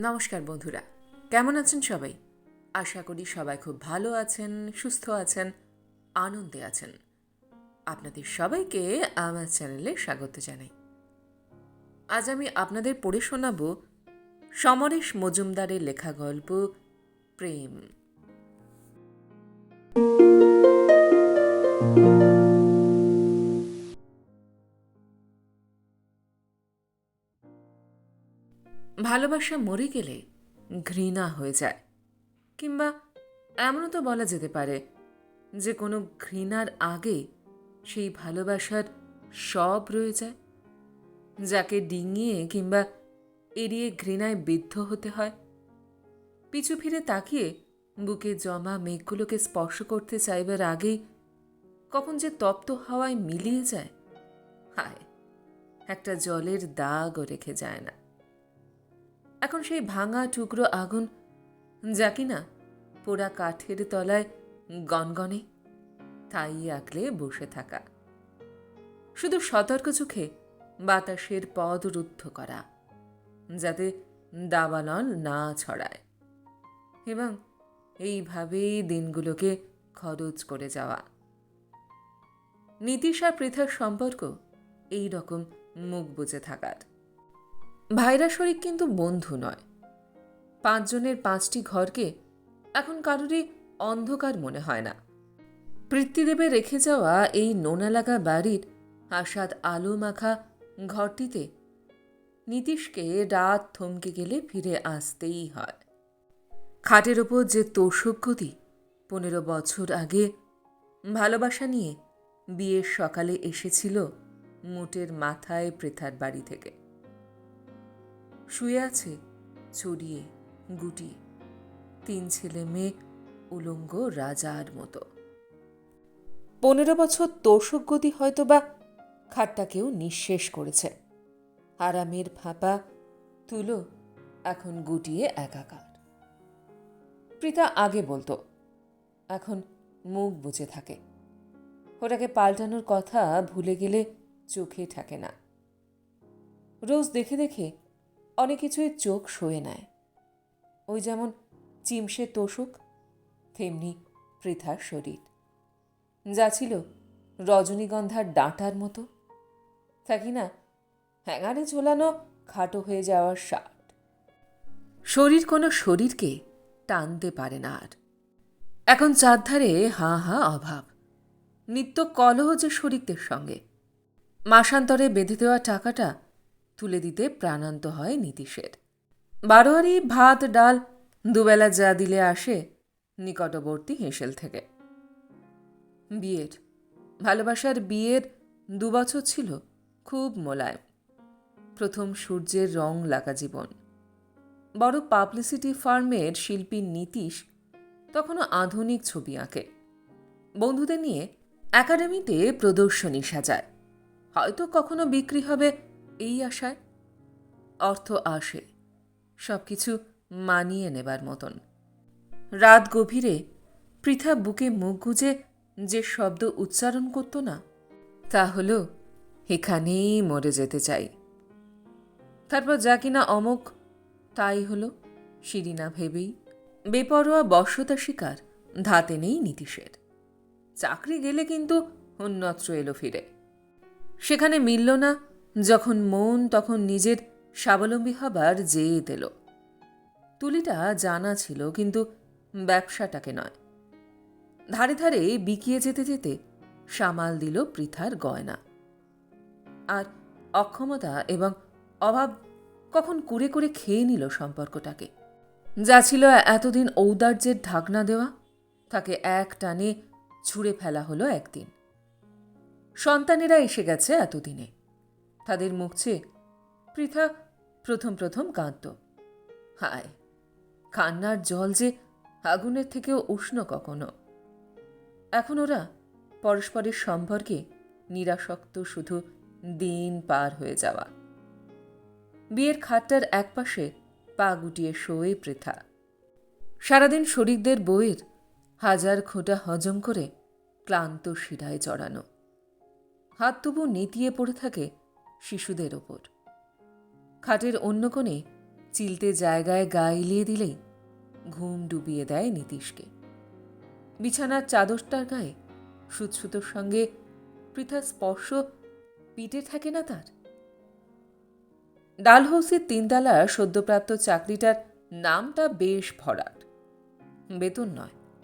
নমস্কার বন্ধুরা, কেমন আছেন সবাই? আশা করি সবাই খুব ভালো আছেন, সুস্থ আছেন, আনন্দে আছেন। আপনাদের সবাইকে আমার চ্যানেলে স্বাগত জানাই। আজ আমি আপনাদের পড়ে শোনাব সমরেশ মজুমদারের লেখা গল্প প্রেম। ভালোবাসা মরে গেলে ঘৃণা হয়ে যায়। কিংবা এমনও তো বলা যেতে পারে যে কোনো ঘৃণার আগে সেই ভালোবাসার সব রয়ে যায়। যাকে ডিঙিয়ে কিংবা এড়িয়ে ঘৃণায় বিদ্ধ হতে হয়। পিছু ফিরে তাকিয়ে বুকে জমা মেঘগুলোকে স্পর্শ করতে চাইবার আগেই কখন যে তপ্ত হাওয়ায় মিলিয়ে যায়, হায়, একটা জলের দাগও রেখে যায় না। এখন সেই ভাঙা টুকরো আগুন যা কিনা পোড়া কাঠের তলায় গনগনে তাই আগলে বসে থাকা। শুধু সতর্ক চোখে বাতাসের পদ রুদ্ধ করা, যাতে দাবানল না ছড়ায়। এবং এইভাবেই দিনগুলোকে খরচ করে যাওয়া। নীতিশ পৃথার সম্পর্ক এই রকম মুখ বুঝে থাকার। ভাইরা শরিক কিন্তু বন্ধু নয়। পাঁচজনের পাঁচটি ঘরকে এখন কারোরই অন্ধকার মনে হয় না। পৃথ্বীদেবে রেখে যাওয়া এই নোনা লাগা বাড়ির আসাদ আলো মাখা ঘরটিতে নীতিশকে রাত থমকে গেলে ফিরে আসতেই হয়। খাটের ওপর যে তোষক গতি, পনেরো বছর আগে ভালোবাসা নিয়ে বিয়ের সকালে এসেছিল মুটের মাথায় প্রেথার বাড়ি থেকে। শুয়ে আছে ছড়িয়ে গুটিয়ে। তিন ছেলে মেয়ে, উলঙ্গ রাজার মতো। পনেরো বছর তোষক গতি হয়তো বা খাটটাকেও নিঃশেষ করেছে। আরামের ফাঁপা, তুলো এখন গুটিয়ে একাকার। প্রীতা আগে বলতো, এখন মুখ বুঝে থাকে। ওটাকে পাল্টানোর কথা ভুলে গেলে চোখে থাকে না। রোজ দেখে দেখে অনেক কিছুই চোখ সয়ে নেয়। ওই যেমন চিমসে তোষক, তেমনি পৃথার শরীর। যা ছিল রজনীগন্ধার ডাঁটার মতো। থাকি না হ্যাঙ্গারে ঝোলানো খাটো হয়ে যাওয়ার শার্ট শরীর কোনো শরীরকে টানতে পারে না আর। এখন চারধারে হা হা অভাব। নিত্য কলহ যে শরিকদের সঙ্গে। মাসান্তরে বেঁধে দেওয়া টাকাটা তুলে দিতে প্রাণান্ত হয় নীতিশের। বারোয়ারি ভাত, ডাল দুবেলা যা দিলে আসে নিকটবর্তী হেঁসেল থেকে। বিয়ের, ভালোবাসার বিয়ের দুবছর ছিল খুব মোলায়েম। প্রথম সূর্যের রং লাগা জীবন। বড় পাবলিসিটি ফার্মের শিল্পী নীতিশ তখনও আধুনিক ছবি আঁকে। বন্ধুদের নিয়ে একাডেমিতে প্রদর্শনী সাজায়। হয়তো কখনো বিক্রি হবে এই আশায় অর্থ আসে সব কিছু মানিয়ে নেবার মতন। রাত গভীরে পৃথা বুকে মুখ গুজে যে শব্দ উচ্চারণ করত না, তা হল, এখানেই মরে যেতে চাই। তারপর যা কিনা অমুক তাই হল শিরিনা ভেবেই। বেপরোয়া বর্ষতা শিকার, ধাতে নেই নীতিশের। চাকরি গেলে কিন্তু অন্যত্র এলো ফিরে। সেখানে মিলল না যখন মন তখন নিজের স্বাবলম্বী হবার জেয়ে দিল তুলিটা জানা ছিল, কিন্তু ব্যবসাটাকে নয়। ধারে ধারে বিকিয়ে যেতে যেতে সামাল দিল পৃথার গয়না। আর অক্ষমতা এবং অভাব কখন কুড়ে করে খেয়ে নিল সম্পর্কটাকে। যা ছিল এতদিন ঔদার্যের ঢাকনা দেওয়া, তাকে এক টানে ছুঁড়ে ফেলা হলো একদিন। সন্তানেরা এসে গেছে এতদিনে। তাদের মুখ চেয়ে পৃথা প্রথম প্রথম কাঁদত। হায়, কান্নার জল যে আগুনের থেকেও উষ্ণ কখনো। এখন ওরা পরস্পরের সম্পর্কে নিরাসক্ত শুধু দিন পার হয়ে যাওয়া। বিয়ের খাটটার একপাশে পা গুটিয়ে শোয়ে পৃথা। সারাদিন শরিকদের বইয়ের হাজার খোঁটা হজম করে ক্লান্ত শিরায় জড়ানো। হাত তবু নেতিয়ে পড়ে থাকে শিশুদের ওপর। খাটের অন্য কোণে চিলতে জায়গায় গা এলিয়ে দিলেই ঘুম ডুবিয়ে দেয় নীতিশকে। বিছানার চাদরটার গায়ে সুতসুতোর সঙ্গে পৃথা স্পর্শ পিটে থাকে না তার। ডালহৌসির তিনতলার সদ্যপ্রাপ্ত চাকরিটার নামটা বেশ ভরাট। বেতন নয়।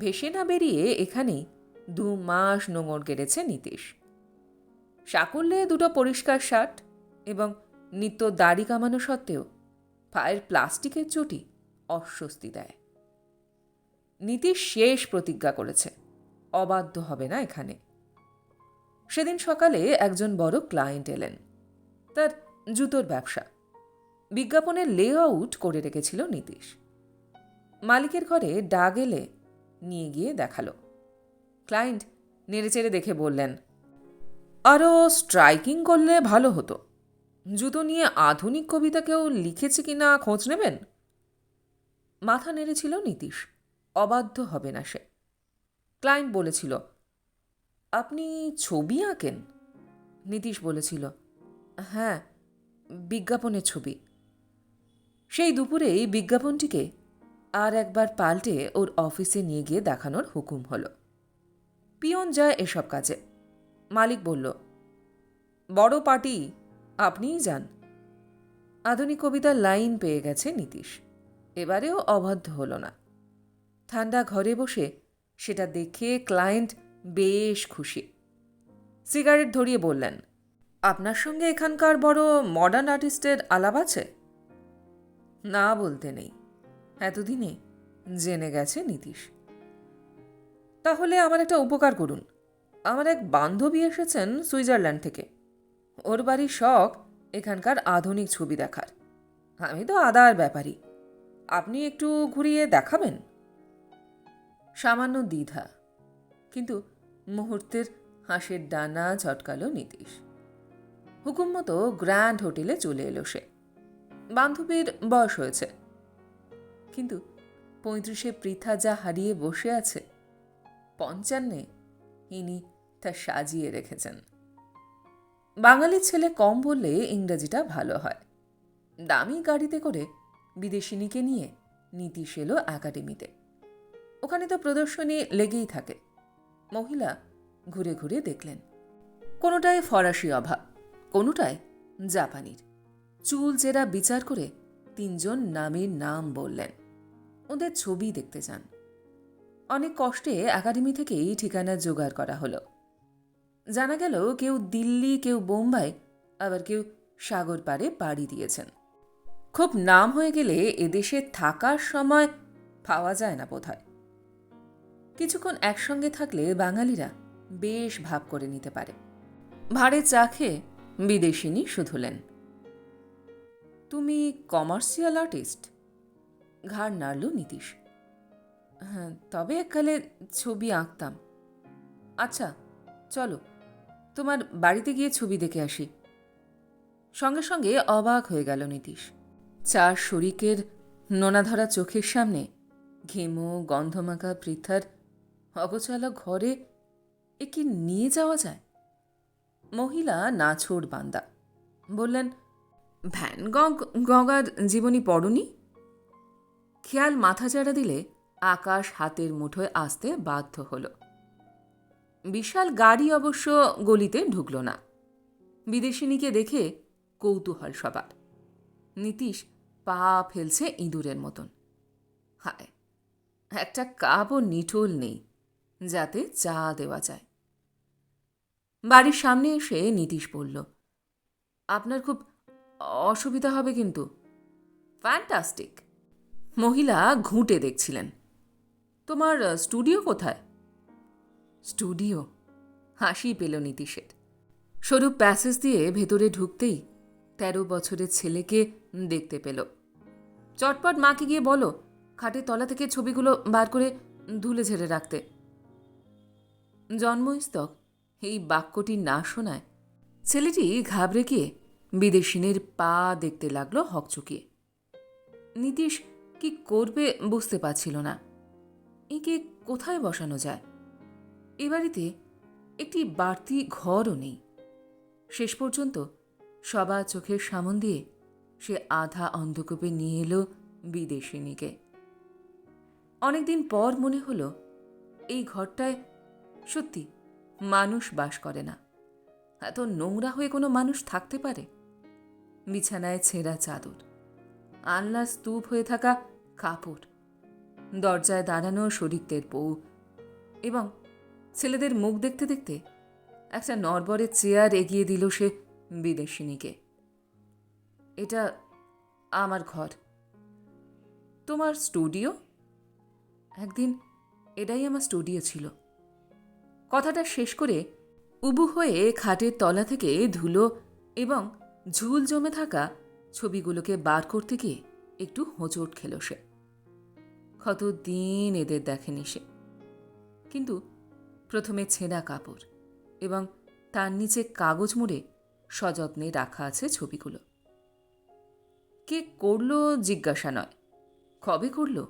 ভেসে না বেরিয়ে এখানেই দু মাস নোঙর গেড়েছে নীতিশ। সাকল্যে দুটো পরিষ্কার শার্ট এবং নিত্য দাড়ি কামানো সত্ত্বেও পায়ের প্লাস্টিকের চটি অস্বস্তি দেয়। নীতিশ শেষ প্রতিজ্ঞা করেছে, অবাধ্য হবে না এখানে। সেদিন সকালে একজন বড় ক্লায়েন্ট এলেন, তার জুতোর ব্যবসা। বিজ্ঞাপনের লে আউট করে রেখেছিল নীতিশ। মালিকের ঘরে ডাক এলে নিয়ে গিয়ে দেখাল। ক্লায়েন্ট নেড়েচেড়ে দেখে বললেন আরও স্ট্রাইকিং করলে ভালো হতো। জুতো নিয়ে আধুনিক কবিতা কেউ লিখেছে কি না খোঁজ নেবেন? মাথা নেড়েছিল নীতিশ, অবাধ্য হবে না সে। ক্লায়েন্ট বলেছিল, আপনি ছবি আঁকেন? নীতিশ বলেছিল হ্যাঁ বিজ্ঞাপনের ছবি। সেই দুপুরেই বিজ্ঞাপনটিকে আর একবার পাল্টে ওর অফিসে নিয়ে গিয়ে দেখানোর হুকুম হলো। পিয়ন যায় এসব কাজে। মালিক বলল, বড় পার্টি, আপনিই যান। আধুনিক কবিতার লাইন পেয়ে গেছে নীতিশ। এবারেও অবাধ্য হলো না। ঠান্ডা ঘরে বসে সেটা দেখে ক্লায়েন্ট বেশ খুশি। সিগারেট ধরিয়ে বললেন, আপনার সঙ্গে এখানকার বড় মডার্ন আর্টিস্টের আলাপ আছে? না বলতে নেই। এতদিনে জেনে গেছে নীতিশ। তাহলে আমার একটা উপকার করুন। আমার এক বান্ধবী এসেছেন সুইজারল্যান্ড থেকে। ওর বাড়ির শখ এখানকার আধুনিক ছবি দেখার। আমি তো আদার ব্যাপারী। আপনি একটু ঘুরিয়ে দেখাবেন? সামান্য দ্বিধা, কিন্তু মুহূর্তের হাঁসের ডানা ঝটকালো নীতিশ। হুকুম মতো গ্র্যান্ড হোটেলে চলে এলো সে। বান্ধবীর বয়স হয়েছে। কিন্তু পঁয়ত্রিশে পৃথা যা হারিয়ে বসে আছে, পঞ্চান্নে ইনি তা সাজিয়ে রেখেছেন। বাঙালির ছেলে কম বললে ইংরেজিটা ভালো হয়। দামি গাড়িতে করে বিদেশিনীকে নিয়ে নীতিশ এলো একাডেমিতে। ওখানে তো প্রদর্শনী লেগেই থাকে। মহিলা ঘুরে ঘুরে দেখলেন। কোনোটায় ফরাসি অভাব কোনোটায় জাপানির। চুল জেরা বিচার করে তিনজন নামের নাম বললেন। ওদের ছবি দেখতে চান অনেক কষ্টে একাডেমি থেকেই ঠিকানা জোগাড় করা হলো। জানা গেল কেউ দিল্লি, কেউ বোম্বাই, আবার কেউ সাগর পাড়ে পাড়ি দিয়েছেন। খুব নাম হয়ে গেলে এদেশে থাকার সময় পাওয়া যায় না বোধহয়। কিছুক্ষণ একসঙ্গে থাকলে বাঙালিরা বেশ ভাব করে নিতে পারে। ভাড়ে চা খেয়ে বিদেশিনী শুধুলেন। তুমি কমার্শিয়াল আর্টিস্ট? ঘাড় নাড়ল নীতিশ। হ্যাঁ তবে এককালে ছবি আঁকতাম। আচ্ছা চলো। তোমার বাড়িতে গিয়ে ছবি দেখে আসি। সঙ্গে সঙ্গে অবাক হয়ে গেল নীতিশ। চার শরিকের নোনাধরা চোখের সামনে ঘেমো, গন্ধমাখা পৃথার অগোচালা ঘরে এ কি নিয়ে যাওয়া যায়? মহিলা নাছোড় বান্দা। বললেন, ভ্যান গগ গগার জীবনী পড়নি? খেয়াল মাথাচাড়া দিলে আকাশ হাতের মুঠোয় আসতে বাধ্য হল। বিশাল গাড়ি অবশ্য গলিতে ঢুকল না। বিদেশিনীকে দেখে কৌতূহল সবার। নীতিশ পা ফেলছে ইঁদুরের মতন। হায়, একটা কাপও নিটোল নেই, যাতে চা দেওয়া যায়। বাড়ির সামনে এসে নীতিশ বলল, আপনার খুব অসুবিধা হবে কিন্তু। ফ্যান্টাস্টিক। মহিলা ঘুঁটে দেখছিলেন। তোমার স্টুডিও কোথায়? স্টুডিও। হাসি পেল নীতিশের। সরু প্যাসেজ দিয়ে ভেতরে ঢুকতেই তেরো বছরের ছেলেকে দেখতে পেল। চটপট মাকে গিয়ে বলো, খাটের তলা থেকে ছবিগুলো বার করে ধুলে ঝেড়ে রাখতে। জন্মস্তক এই বাক্যটি না শোনায় ছেলেটি ঘাবড়ে গিয়ে বিদেশিনের পা দেখতে লাগল হকচকিয়ে। নীতিশ কি করবে বুঝতে পারছিল না। একে কোথায় বসানো যায়? এ বাড়িতে একটি বাড়তি ঘরও নেই। শেষ পর্যন্ত সবার চোখের সামন দিয়ে সে আধা অন্ধকূপে নিয়ে এলো বিদেশিনীকে। অনেকদিন পর মনে হলো এই ঘরটায় সত্যি মানুষ বাস করে না। এত নোংরা হয়ে কোনো মানুষ থাকতে পারে? বিছানায় ছেঁড়া চাদর আনলা স্তূপ হয়ে থাকা কাপড়, দরজায় দাঁড়ানো শরিকদের বউ এবং ছেলেদের মুখ দেখতে দেখতে একটা নরবরের চেয়ার এগিয়ে দিল সে বিদেশিনীকে। এটা আমার ঘর। তোমার স্টুডিও? একদিন এটাই আমার স্টুডিও ছিল। কথাটা শেষ করে উবু হয়ে খাটের তলা থেকে ধুলো এবং ঝুল জমে থাকা ছবিগুলোকে বার করতে গিয়ে একটু হোঁচট খেল সে। কত দিন এদের দেখেনি সে? কিন্তু প্রথমে ছেঁড়া কাপড় এবং তার নিচে কাগজ মুড়ে সযত্নে রাখা আছে ছবিগুলো। কে করল জিজ্ঞাসা নয়। কবে করল?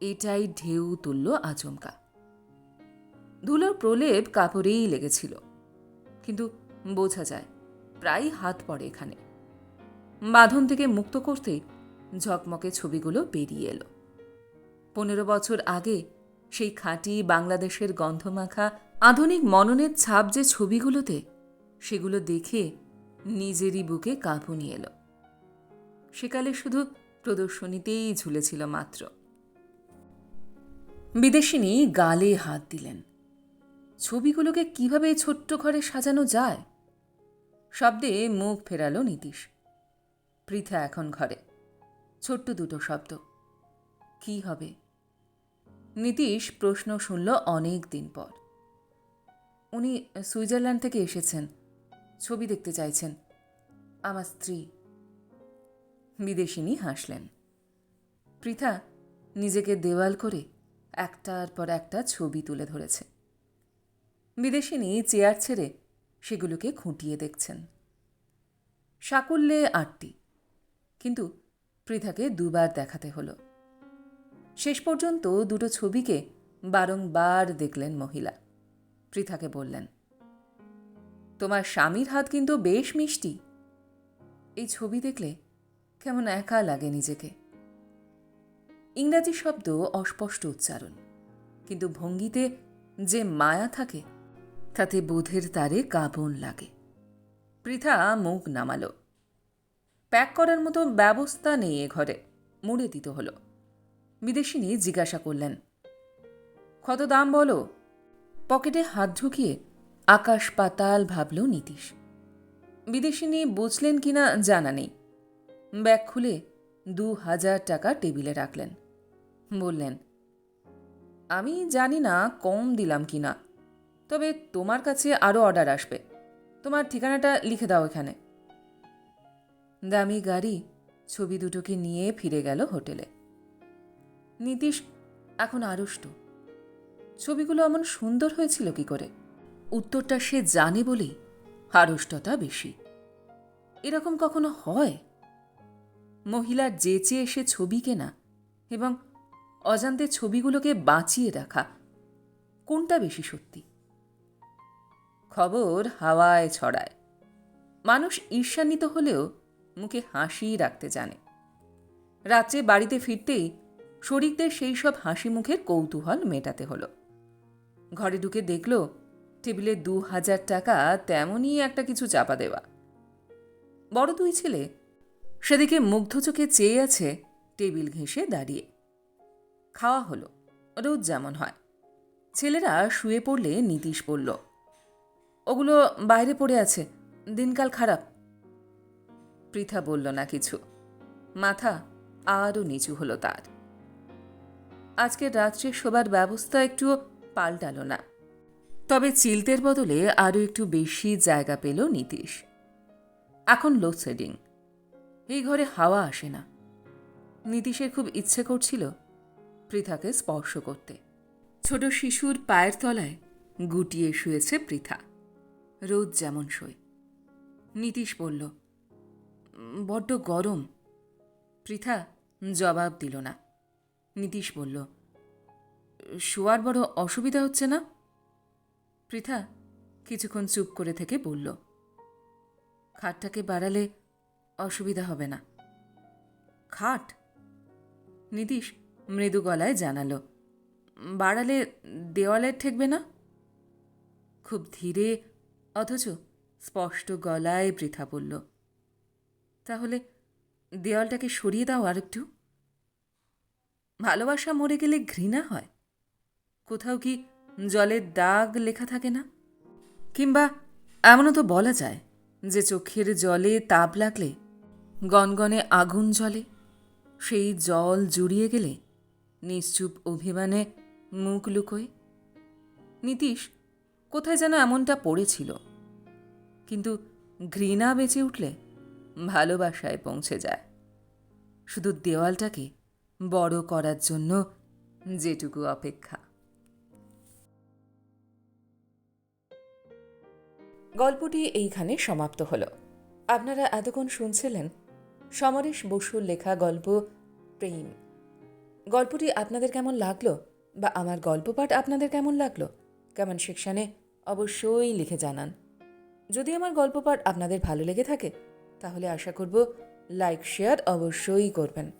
এটাই ঢেউ তুলল আচমকা। ধুলোর প্রলেপ কাপড়েই লেগেছিল। কিন্তু বোঝা যায়, প্রায় হাত পড়ে এখানে। বাঁধন থেকে মুক্ত করতেই ঝকমকে ছবিগুলো বেরিয়ে এলো। পনেরো বছর আগে সেই খাঁটি বাংলাদেশের গন্ধমাখা, আধুনিক মননের ছাপ যে ছবিগুলোতে, সেগুলো দেখে নিজেরই বুকে কাঁপুনি এলো। সেকালে শুধু প্রদর্শনীতেই ঝুলেছিল মাত্র। বিদেশিনী গালে হাত দিলেন। ছবিগুলোকে কীভাবে ছোট্ট ঘরে সাজানো যায়? শব্দে মুখ ফেরালো নীতিশ। পৃথা এখন ঘরে। ছোট্ট দুটো শব্দ। কি হবে? নীতিশ প্রশ্ন শুনল অনেক দিন পর। উনি সুইজারল্যান্ড থেকে এসেছেন, ছবি দেখতে চাইছেন। আমার স্ত্রী। বিদেশিনী হাসলেন। পৃথা নিজেকে দেওয়াল করে একটার পর একটা ছবি তুলে ধরেছে। বিদেশিনী চেয়ার ছেড়ে সেগুলোকে খুঁটিয়ে দেখছেন। সাকুল্যে আটটি। কিন্তু পৃথাকে দুবার দেখাতে হলো। শেষ পর্যন্ত দুটো ছবিকে বারংবার দেখলেন মহিলা। পৃথাকে বললেন, তোমার স্বামীর হাত কিন্তু বেশ মিষ্টি। এই ছবি দেখলে কেমন একা লাগে নিজেকে? ইংরাজি শব্দ অস্পষ্ট উচ্চারণ, কিন্তু ভঙ্গিতে যে মায়া থাকে, তাতে বোধের তারে কাবন লাগে। পৃথা মুখ নামালো। প্যাক করার মতো ব্যবস্থা নেই এ ঘরে, মুড়ে দিতে হলো। বিদেশিনী জিজ্ঞাসা করলেন। কত দাম বলো? পকেটে হাত ঢুকিয়ে আকাশ পাতাল ভাবল নীতিশ। বিদেশিনী বুঝলেন কিনা জানা নেই। ব্যাগ খুলে দু হাজার টাকা টেবিলে রাখলেন। বললেন, আমি জানি না কম দিলাম কি না, তবে তোমার কাছে আরও অর্ডার আসবে। তোমার ঠিকানাটা লিখে দাও এখানে। দামি গাড়ি ছবি দুটোকে নিয়ে ফিরে গেল হোটেলে। নীতিশ এখন আড়ষ্ট ছবিগুলো এমন সুন্দর হয়েছিল কি করে? উত্তরটা সে জানে বলেই আড়ষ্টতা বেশি। এরকম কখনো হয়? মহিলার যেচে এসে ছবি কেনা এবং অজান্তে ছবিগুলোকে বাঁচিয়ে রাখা, কোনটা বেশি সত্যি? খবর হাওয়ায় ছড়ায়। মানুষ ঈর্ষান্বিত হলেও মুখে হাসি রাখতে জানে। রাত্রে বাড়িতে ফিরতেই শরিকদের সেই সব হাসি মুখের কৌতূহল মেটাতে হলো। ঘরে ঢুকে দেখল, টেবিলে দু হাজার টাকা তেমনই একটা কিছু চাপা দেওয়া। বড় দুই ছেলে, সেদিকে মুগ্ধ চোখে চেয়ে আছে টেবিল ঘেঁষে দাঁড়িয়ে। খাওয়া হলো, রোজ যেমন হয়। ছেলেরা শুয়ে পড়লে নীতিশ বলল, ওগুলো বাইরে পড়ে আছে, দিনকাল খারাপ। পৃথা বলল না কিছু। মাথা আরও নিচু হলো তার। আজকে রাত্রে শোবার ব্যবস্থা একটু পাল্টালো না। তবে চিলতের বদলে আরও একটু বেশি জায়গা পেল নীতিশ। এখন লোডশেডিং। এই ঘরে হাওয়া আসে না। নীতিশের খুব ইচ্ছে করছিল পৃথাকে স্পর্শ করতে। ছোট শিশুর পায়ের তলায় গুটিয়ে শুয়েছে পৃথা। রোদ যেমন শোয়। নীতিশ বলল বড্ড গরম। পৃথা জবাব দিল না। নীতিশ বলল শোয়ার বড় অসুবিধা হচ্ছে না? পৃথা কিছুক্ষণ চুপ করে থেকে বলল, খাটটাকে বাড়ালে অসুবিধা হবে না। খাট? নীতিশ মৃদু গলায় জানালো, বাড়ালে দেওয়ালে ঠেকবে না? খুব ধীরে, অথচ স্পষ্ট গলায় বৃথা বলল, তাহলে দেওয়ালটাকে সরিয়ে দাও আর একটু ভালোবাসা মরে গেলে ঘৃণা হয়। কোথাও কি জলের দাগ লেখা থাকে না? কিংবা এমনও তো বলা যায় যে চোখের জলে তাপ লাগলে, গনগনে আগুন জ্বলে, সেই জল জুড়িয়ে গেলে নিশ্চুপ অভিমানে মুখ লুকোয়। নীতিশ, কোথায় যেন এমনটা পড়েছিল। কিন্তু ঘৃণা বেঁচে উঠলে ভালোবাসায় পৌঁছে যায়। শুধু দেওয়ালটাকে বড় করার জন্য যেটুকু অপেক্ষা। গল্পটি এইখানে সমাপ্ত হলো। আপনারা এতক্ষণ শুনছিলেন সমরেশ বসুর লেখা গল্প প্রেম। গল্পটি আপনাদের কেমন লাগল বা আমার গল্প পাঠ আপনাদের কেমন লাগল কমেন্ট সেকশানে অবশ্যই লিখে জানান। যদি আমার গল্প পাঠ আপনাদের ভালো লেগে থাকে, তাহলে আশা করব লাইক শেয়ার অবশ্যই করবেন।